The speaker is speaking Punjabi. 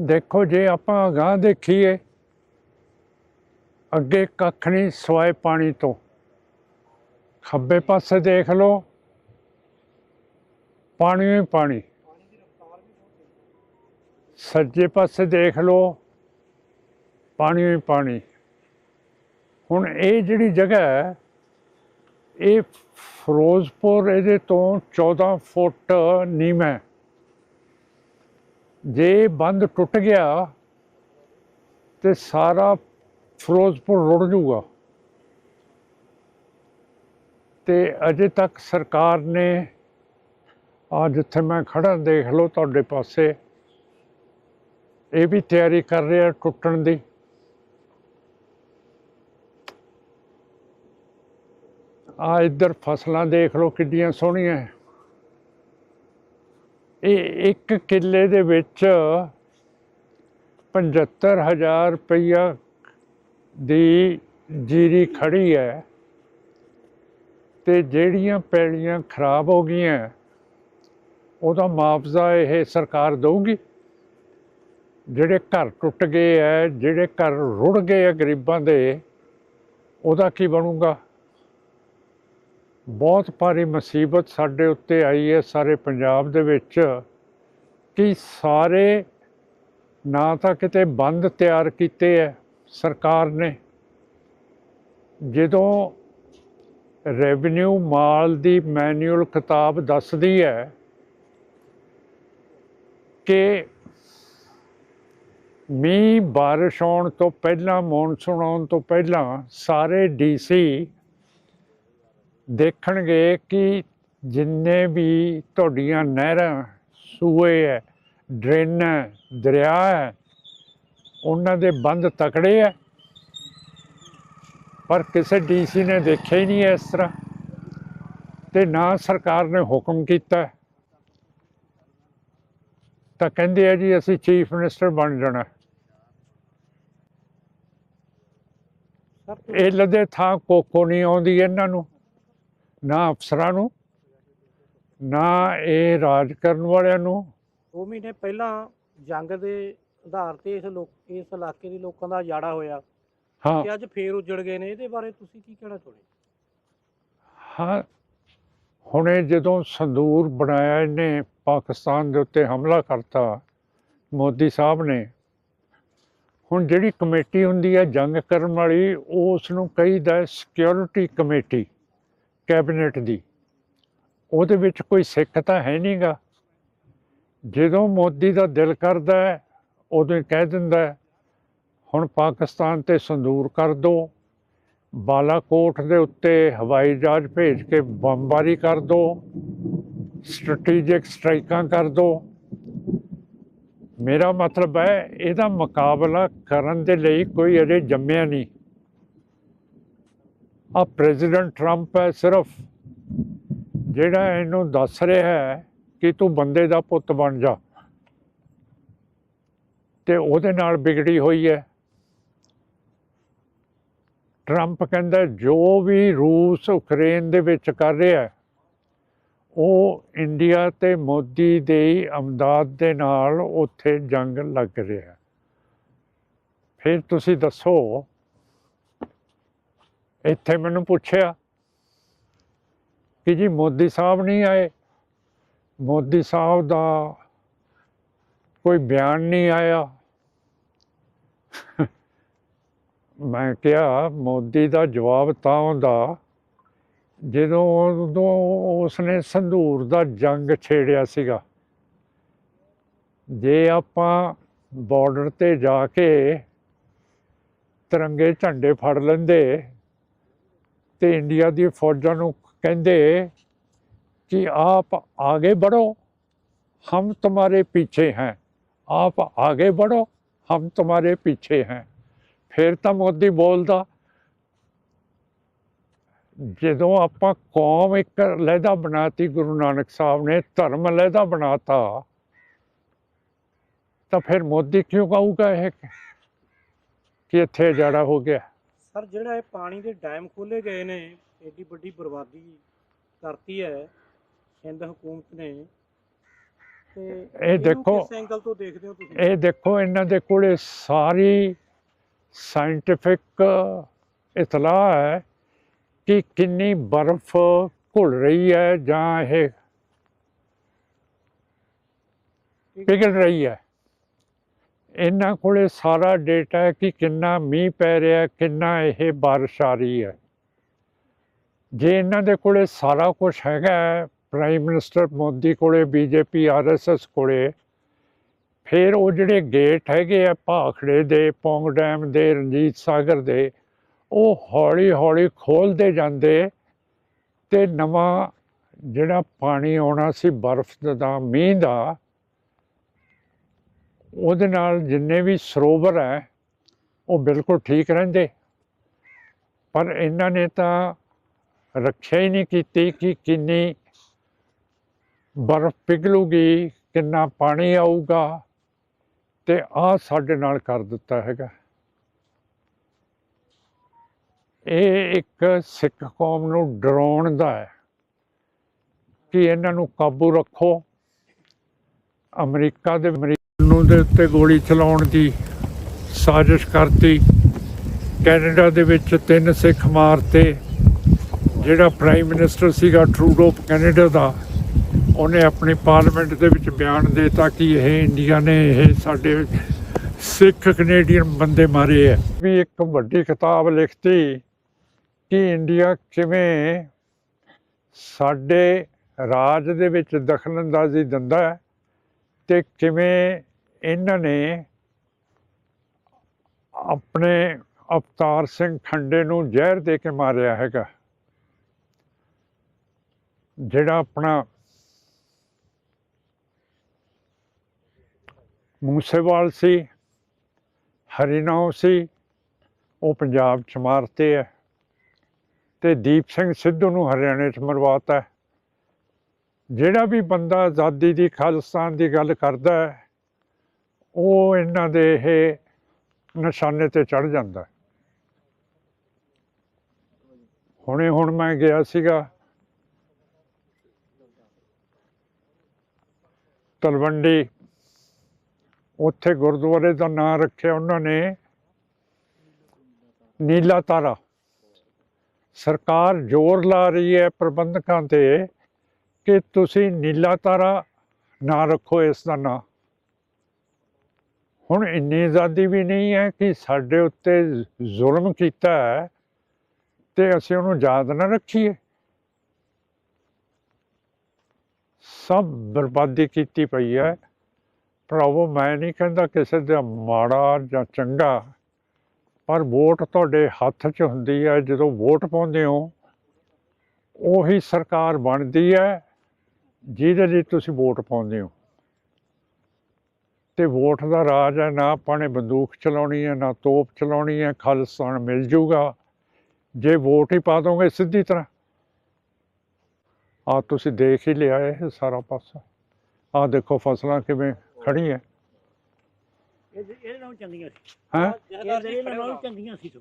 ਦੇਖੋ ਜੇ ਆਪਾਂ ਅਗਾਂਹ ਦੇਖੀਏ, ਅੱਗੇ ਕੱਖ ਨਹੀਂ ਸਵਾਏ ਪਾਣੀ ਤੋਂ। ਖੱਬੇ ਪਾਸੇ ਦੇਖ ਲਓ, ਪਾਣੀ ਹੀ ਪਾਣੀ। ਸੱਜੇ ਪਾਸੇ ਦੇਖ ਲਓ, ਪਾਣੀ ਹੀ ਪਾਣੀ। ਹੁਣ ਇਹ ਜਿਹੜੀ ਜਗ੍ਹਾ ਹੈ, ਇਹ ਫਿਰੋਜ਼ਪੁਰ ਇਹਦੇ ਤੋਂ 14 ਫੁੱਟ ਨੀਵਾਂ ਹੈ। ਜੇ ਬੰਦ ਟੁੱਟ ਗਿਆ ਤੇ ਸਾਰਾ ਫਿਰੋਜ਼ਪੁਰ ਰੁੜ ਜਾਊਗਾ। ਤੇ ਅਜੇ ਤੱਕ ਸਰਕਾਰ ਨੇ, ਆ ਜਿੱਥੇ ਮੈਂ ਖੜਾ ਦੇਖ ਲਓ ਤੁਹਾਡੇ ਪਾਸੇ, ਇਹ ਵੀ ਤਿਆਰੀ ਕਰ ਰਿਹਾ ਟੁੱਟਣ ਦੀ। ਆ ਇੱਧਰ ਫਸਲਾਂ ਦੇਖ ਲਓ ਕਿੱਡੀਆਂ ਸੋਹਣੀਆਂ। ਇਹ ਇੱਕ ਕਿੱਲੇ ਦੇ ਵਿੱਚ 75000 ਰੁਪਈਆ ਦੀ ਜੀਰੀ ਖੜੀ ਹੈ ਤੇ ਜਿਹੜੀਆਂ ਪੈਲੀਆਂ ਖਰਾਬ ਹੋ ਗਈਆਂ, ਉਹਦਾ ਮੁਆਵਜ਼ਾ ਇਹ ਸਰਕਾਰ ਦਊਗੀ। ਜਿਹੜੇ ਘਰ ਟੁੱਟ ਗਏ ਹੈ, ਜਿਹੜੇ ਘਰ ਰੁੜ ਗਏ ਆ ਗਰੀਬਾਂ ਦੇ, ਉਹਦਾ ਕੀ ਬਣੂਗਾ? ਬਹੁਤ ਭਾਰੀ ਮੁਸੀਬਤ ਸਾਡੇ ਉੱਤੇ ਆਈ ਹੈ ਸਾਰੇ ਪੰਜਾਬ ਦੇ ਵਿੱਚ ਕਿ ਸਾਰੇ ਨਾ ਤਾਂ ਕਿਤੇ ਬੰਦ ਤਿਆਰ ਕੀਤੇ ਹੈ ਸਰਕਾਰ ਨੇ। ਜਦੋਂ ਰੈਵਨਿਊ ਮਾਲ ਦੀ ਮੈਨੂਅਲ ਕਿਤਾਬ ਦੱਸਦੀ ਹੈ ਕਿ ਮੀਂਹ ਬਾਰਿਸ਼ ਆਉਣ ਤੋਂ ਪਹਿਲਾਂ, ਮੌਨਸੂਨ ਆਉਣ ਤੋਂ ਪਹਿਲਾਂ ਸਾਰੇ ਡੀਸੀ ਦੇਖਣਗੇ ਕਿ ਜਿੰਨੇ ਵੀ ਤੁਹਾਡੀਆਂ ਨਹਿਰਾਂ ਸੂਏ ਹੈ ਡਰੇਨ ਦਰਿਆ ਹੈ ਉਹਨਾਂ ਦੇ ਬੰਦ ਤਕੜੇ ਹੈ। ਪਰ ਕਿਸੇ ਡੀਸੀ ਨੇ ਦੇਖਿਆ ਹੀ ਨਹੀਂ ਇਸ ਤਰ੍ਹਾਂ ਤੇ ਨਾ ਸਰਕਾਰ ਨੇ ਹੁਕਮ ਕੀਤਾ। ਤਾਂ ਕਹਿੰਦੇ ਆ ਜੀ ਅਸੀਂ ਚੀਫ ਮਿਨਿਸਟਰ ਬਣ ਜਾਣਾ। ਇਹ ਲਦੇ ਥਾਂ ਕੋਕੋ ਨਹੀਂ ਆਉਂਦੀ ਇਹਨਾਂ ਨੂੰ। ਨਾ ਅਫਸਰਾਂ ਨੂੰ ਨਾ ਇਹ ਰਾਜ ਕਰਨ ਵਾਲਿਆਂ ਨੂੰ। 2 ਮਹੀਨੇ ਪਹਿਲਾਂ ਜੰਗ ਦੇ ਆਧਾਰ ਤੇ ਇਸ ਲੋਕ ਇਸ ਇਲਾਕੇ ਦੇ ਲੋਕਾਂ ਦਾ ਜਾੜਾ ਹੋਇਆ ਹਾਂ। ਤੇ ਅੱਜ ਫੇਰ ਉਜੜ ਗਏ ਨੇ। ਇਹਦੇ ਬਾਰੇ ਤੁਸੀਂ ਕੀ ਕਹਿਣਾ ਚਾਹੁੰਦੇ ਹਾਂ। ਹੁਣੇ ਜਦੋਂ ਸੰਦੂਰ ਬਣਾਇਆ ਇਹਨੇ ਪਾਕਿਸਤਾਨ ਦੇ ਉੱਤੇ ਹਮਲਾ ਕਰਤਾ ਮੋਦੀ ਸਾਹਿਬ ਨੇ ਹੁਣ ਜਿਹੜੀ ਕਮੇਟੀ ਹੁੰਦੀ ਹੈ ਜੰਗ ਕਰਨ ਵਾਲੀ ਉਸ ਨੂੰ ਕਹੀਦਾ ਸਿਕਿਉਰਿਟੀ ਕਮੇਟੀ। ਕੈਬਨਿਟ ਦੀ। ਉਹਦੇ ਵਿੱਚ ਕੋਈ ਸਿੱਖ ਤਾਂ ਹੈ ਨਹੀਂਗਾ। ਜਦੋਂ ਮੋਦੀ ਦਾ ਦਿਲ ਕਰਦਾ ਹੈ ਉਦੋਂ ਹੀ ਕਹਿ ਦਿੰਦਾ ਹੈ, ਹੁਣ ਪਾਕਿਸਤਾਨ ਤੇ ਸੰਦੂਰ ਕਰ ਦਿਓ ਬਾਲਾਕੋਟ ਦੇ ਉੱਤੇ ਹਵਾਈ ਜਹਾਜ਼ ਭੇਜ ਕੇ ਬੰਬਾਰੀ ਕਰ ਦੋ। ਸਟ੍ਰੈਟੇਜਿਕ ਸਟ੍ਰਾਈਕਾਂ ਕਰ ਦੋ। ਮੇਰਾ ਮਤਲਬ ਹੈ ਇਹਦਾ ਮੁਕਾਬਲਾ ਕਰਨ ਦੇ ਲਈ ਕੋਈ ਅਜੇ ਜੰਮਿਆ ਨਹੀਂ। ਆ ਪ੍ਰੈਜ਼ੀਡੈਂਟ ਟਰੰਪ ਹੈ ਸਿਰਫ ਜਿਹੜਾ ਇਹਨੂੰ ਦੱਸ ਰਿਹਾ ਹੈ ਕਿ ਤੂੰ ਬੰਦੇ ਦਾ ਪੁੱਤ ਬਣ ਜਾ। ਤੇ ਉਹਦੇ ਨਾਲ ਵਿਗੜੀ ਹੋਈ ਹੈ। ਟਰੰਪ ਕਹਿੰਦਾ ਜੋ ਵੀ ਰੂਸ ਯੂਕਰੇਨ ਦੇ ਵਿੱਚ ਕਰ ਰਿਹਾ ਹੈ, ਉਹ ਇੰਡੀਆ ਤੇ ਮੋਦੀ ਦੇ ਅਮਦਾਦ ਦੇ ਨਾਲ ਉੱਥੇ ਜੰਗ ਲੱਗ ਰਿਹਾ ਫਿਰ ਤੁਸੀਂ ਦੱਸੋ ਇੱਥੇ ਮੈਨੂੰ ਪੁੱਛਿਆ ਕਿ ਜੀ ਮੋਦੀ ਸਾਹਿਬ ਨਹੀਂ ਆਏ? ਮੋਦੀ ਸਾਹਿਬ ਦਾ ਕੋਈ ਬਿਆਨ ਨਹੀਂ ਆਇਆ। ਮੈਂ ਕਿਹਾ, ਮੋਦੀ ਦਾ ਜਵਾਬ ਤਾਂ ਹੁੰਦਾ ਜਦੋਂ ਉਦੋਂ ਉਸਨੇ ਸੰਧੂਰ ਦਾ ਜੰਗ ਛੇੜਿਆ ਸੀਗਾ। ਜੇ ਆਪਾਂ ਬਾਰਡਰ ਤੇ ਜਾ ਕੇ ਤਿਰੰਗੇ ਝੰਡੇ ਫੜ ਲੈਂਦੇ ਤੇ ਇੰਡੀਆ ਦੀ ਫੌਜਾਂ ਨੂੰ ਕਹਿੰਦੇ ਕਿ ਆਪ ਆਗੇ ਬੜੋ ਹਮ ਤੁਹਾਡੇ ਪਿੱਛੇ ਹੈ। ਆਪ ਆਗੇ ਬੜੋ ਹਮ ਤੁਹਾਡੇ ਪਿੱਛੇ ਹੈ। ਫਿਰ ਤਾਂ ਮੋਦੀ ਬੋਲਦਾ, ਜਦੋਂ ਆਪਾਂ ਕੌਮ ਇੱਕ ਲਹਿਦਾ ਬਣਾਤੀ, ਗੁਰੂ ਨਾਨਕ ਸਾਹਿਬ ਨੇ ਧਰਮ ਲਹਿਦਾ ਬਣਾਤਾ, ਤਾਂ ਫਿਰ ਮੋਦੀ ਕਿਉਂ ਕਹੂਗਾ ਇਹ ਕਿ ਇੱਥੇ ਜੜਾ ਹੋ ਗਿਆ? ਸਰ ਜਿਹੜਾ ਇਹ ਪਾਣੀ ਦੇ ਡੈਮ ਖੋਲੇ ਗਏ ਨੇ ਏਡੀ ਵੱਡੀ ਬਰਬਾਦੀ ਕਰਤੀ ਹੈ ਸਿੰਧ ਹਕੂਮਤ ਨੇ। ਤੇ ਇਹ ਦੇਖੋ ਕਿਸ ਐਂਗਲ ਤੋਂ ਦੇਖਦੇ ਹੋ ਤੁਸੀਂ? ਇਹ ਦੇਖੋ ਇਹਨਾਂ ਦੇ ਕੋਲੇ ਸਾਰੀ ਸਾਇੰਟੀਫਿਕ ਇਤਲਾਹ ਹੈ ਕਿ ਕਿੰਨੀ ਬਰਫ਼ ਘੁਲ ਰਹੀ ਹੈ ਜਾਂ ਇਹ ਪਿਘਲ ਰਹੀ ਹੈ। ਇਹਨਾਂ ਕੋਲੇ ਸਾਰਾ ਡੇਟਾ ਹੈ ਕਿ ਕਿੰਨਾ ਮੀਂਹ ਪੈ ਰਿਹਾ, ਕਿੰਨਾ ਇਹ ਬਾਰਿਸ਼ ਆ ਰਹੀ ਹੈ। ਜੇ ਇਹਨਾਂ ਦੇ ਕੋਲੇ ਸਾਰਾ ਕੁਝ ਹੈਗਾ ਪ੍ਰਾਈਮ ਮਿਨਿਸਟਰ ਮੋਦੀ ਕੋਲੇ ਬੀਜੇਪੀ ਆਰਐਸਐਸ ਕੋਲੇ, ਫਿਰ ਉਹ ਜਿਹੜੇ ਗੇਟ ਹੈਗੇ ਆ ਭਾਖੜੇ ਦੇ ਪੌਂਗ ਡੈਮ ਦੇ, ਰਣਜੀਤ ਸਾਗਰ ਦੇ, ਉਹ ਹੌਲੀ ਹੌਲੀ ਖੋਲਦੇ ਜਾਂਦੇ ਤੇ ਨਵਾਂ ਜਿਹੜਾ ਪਾਣੀ ਆਉਣਾ ਸੀ ਬਰਫ਼ ਦਾ, ਮੀਂਹ ਦਾ ਉਹਦੇ ਨਾਲ ਜਿੰਨੇ ਵੀ ਸਰੋਵਰ ਹੈ, ਉਹ ਬਿਲਕੁਲ ਠੀਕ ਰਹਿੰਦੇ। ਪਰ ਇਹਨਾਂ ਨੇ ਤਾਂ ਰੱਖਿਆ ਹੀ ਨਹੀਂ ਕੀਤੀ ਕਿ ਕਿੰਨੀ ਬਰਫ਼ ਪਿਘਲੂਗੀ, ਕਿੰਨਾ ਪਾਣੀ ਆਊਗਾ ਤੇ ਆ ਸਾਡੇ ਨਾਲ ਕਰ ਦਿੱਤਾ ਹੈਗਾ। ਇਹ ਇੱਕ ਸਿੱਖ ਕੌਮ ਨੂੰ ਡਰਾਉਣ ਦਾ ਹੈ ਕਿ ਇਹਨਾਂ ਨੂੰ ਕਾਬੂ ਰੱਖੋ। ਅਮਰੀਕਾ ਦੇ ਨੂੰ ਦੇ ਉੱਤੇ ਗੋਲੀ ਚਲਾਉਣ ਦੀ ਸਾਜ਼ਿਸ਼ ਕਰਤੀ। ਕੈਨੇਡਾ ਦੇ ਵਿੱਚ ਤਿੰਨ ਸਿੱਖ ਮਾਰਤੇ ਜਿਹੜਾ ਪ੍ਰਾਈਮ ਮਿਨਿਸਟਰ ਸੀਗਾ ਟਰੂਡੋ ਕੈਨੇਡਾ ਦਾ, ਉਹਨੇ ਆਪਣੀ ਪਾਰਲੀਮੈਂਟ ਦੇ ਵਿੱਚ ਬਿਆਨ ਦਿੱਤਾ ਕਿ ਇਹ ਇੰਡੀਆ ਨੇ ਇਹ ਸਾਡੇ ਸਿੱਖ ਕੈਨੇਡੀਅਨ ਬੰਦੇ ਮਾਰੇ ਹੈ ਵੀ ਇੱਕ ਵੱਡੀ ਕਿਤਾਬ ਲਿਖਤੀ ਕਿ ਇੰਡੀਆ ਕਿਵੇਂ ਸਾਡੇ ਰਾਜ ਦੇ ਵਿੱਚ ਦਖਲਅੰਦਾਜ਼ੀ ਦਿੰਦਾ ਹੈ ਤੇ ਕਿਵੇਂ ਇਹਨਾਂ ਨੇ ਆਪਣੇ ਅਵਤਾਰ ਸਿੰਘ ਖੰਡੇ ਨੂੰ ਜ਼ਹਿਰ ਦੇ ਕੇ ਮਾਰਿਆ ਹੈਗਾ। ਜਿਹੜਾ ਆਪਣਾ ਮੂਸੇਵਾਲ ਸੀ, ਹਰੀਨਾਉ ਸੀ, ਉਹ ਪੰਜਾਬ ਚ ਮਾਰਤੇ ਹੈ ਤੇ ਦੀਪ ਸਿੰਘ ਸਿੱਧੂ ਨੂੰ ਹਰਿਆਣੇ ਚ ਮਰਵਾਤਾ। ਜਿਹੜਾ ਵੀ ਬੰਦਾ ਆਜ਼ਾਦੀ ਦੀ ਖਾਲਿਸਤਾਨ ਦੀ ਗੱਲ ਕਰਦਾ ਹੈ ਉਹ ਇਹਨਾਂ ਦੇ ਇਹ ਨਿਸ਼ਾਨੇ ਤੇ ਚੜ ਜਾਂਦਾ ਹੁਣੇ ਹੁਣ ਮੈਂ ਗਿਆ ਸੀਗਾ ਤਲਵੰਡੀ। ਉੱਥੇ ਗੁਰਦੁਆਰੇ ਦਾ ਨਾਮ ਰੱਖਿਆ ਉਹਨਾਂ ਨੇ, ਨੀਲਾ ਤਾਰਾ। ਸਰਕਾਰ ਜ਼ੋਰ ਲਾ ਰਹੀ ਹੈ ਪ੍ਰਬੰਧਕਾਂ ਤੇ ਕਿ ਤੁਸੀਂ ਨੀਲਾ ਤਾਰਾ ਨਾ ਰੱਖੋ, ਇਸ ਦਾ ਨਾਂ। ਹੁਣ ਇੰਨੀ ਆਜ਼ਾਦੀ ਵੀ ਨਹੀਂ ਹੈ ਕਿ ਸਾਡੇ ਉੱਤੇ ਜ਼ੁਲਮ ਕੀਤਾ ਹੈ ਤੇ ਅਸੀਂ ਉਹਨੂੰ ਯਾਦ ਨਾ ਰੱਖੀਏ। ਸਭ ਬਰਬਾਦੀ ਕੀਤੀ ਪਈ ਹੈ। ਭਰਾਵੋ, ਮੈਂ ਨਹੀਂ ਕਹਿੰਦਾ ਕਿਸੇ ਦਾ ਮਾੜਾ ਜਾਂ ਚੰਗਾ, ਪਰ ਵੋਟ ਤੁਹਾਡੇ ਹੱਥ 'ਚ ਹੁੰਦੀ ਹੈ। ਜਦੋਂ ਵੋਟ ਪਾਉਂਦੇ ਹੋ, ਉਹੀ ਸਰਕਾਰ ਬਣਦੀ ਹੈ ਜਿਹਦੇ ਲਈ ਤੁਸੀਂ ਵੋਟ ਪਾਉਂਦੇ ਹੋ। ਤੇ ਵੋਟ ਦਾ ਰਾਜ ਹੈ ਨਾ ਆਪਾਂ ਨੇ ਬੰਦੂਕ ਚਲਾਉਣੀ ਹੈ ਨਾ ਤੋਪ ਚਲਾਉਣੀ ਹੈ ਖਾਲਿਸਤਾਨ ਮਿਲ ਜੂਗਾ। ਜੇ ਵੋਟ ਹੀ ਪਾ ਦੋਗੇ ਸਿੱਧੀ ਤਰ੍ਹਾਂ। ਆ ਤੁਸੀਂ ਦੇਖ ਹੀ ਲਿਆ ਇਹ ਸਾਰਾ ਪਾਸਾ। ਆ ਦੇਖੋ ਫਸਲਾਂ ਕਿਵੇਂ ਖੜੀਆਂ ਇਹਦੇ ਇਹਦੇ ਨਾਲੋਂ ਚੰਗੀਆਂ ਸੀ। ਹੈ? ਇਹਦੇ ਨਾਲੋਂ ਚੰਗੀਆਂ ਸੋ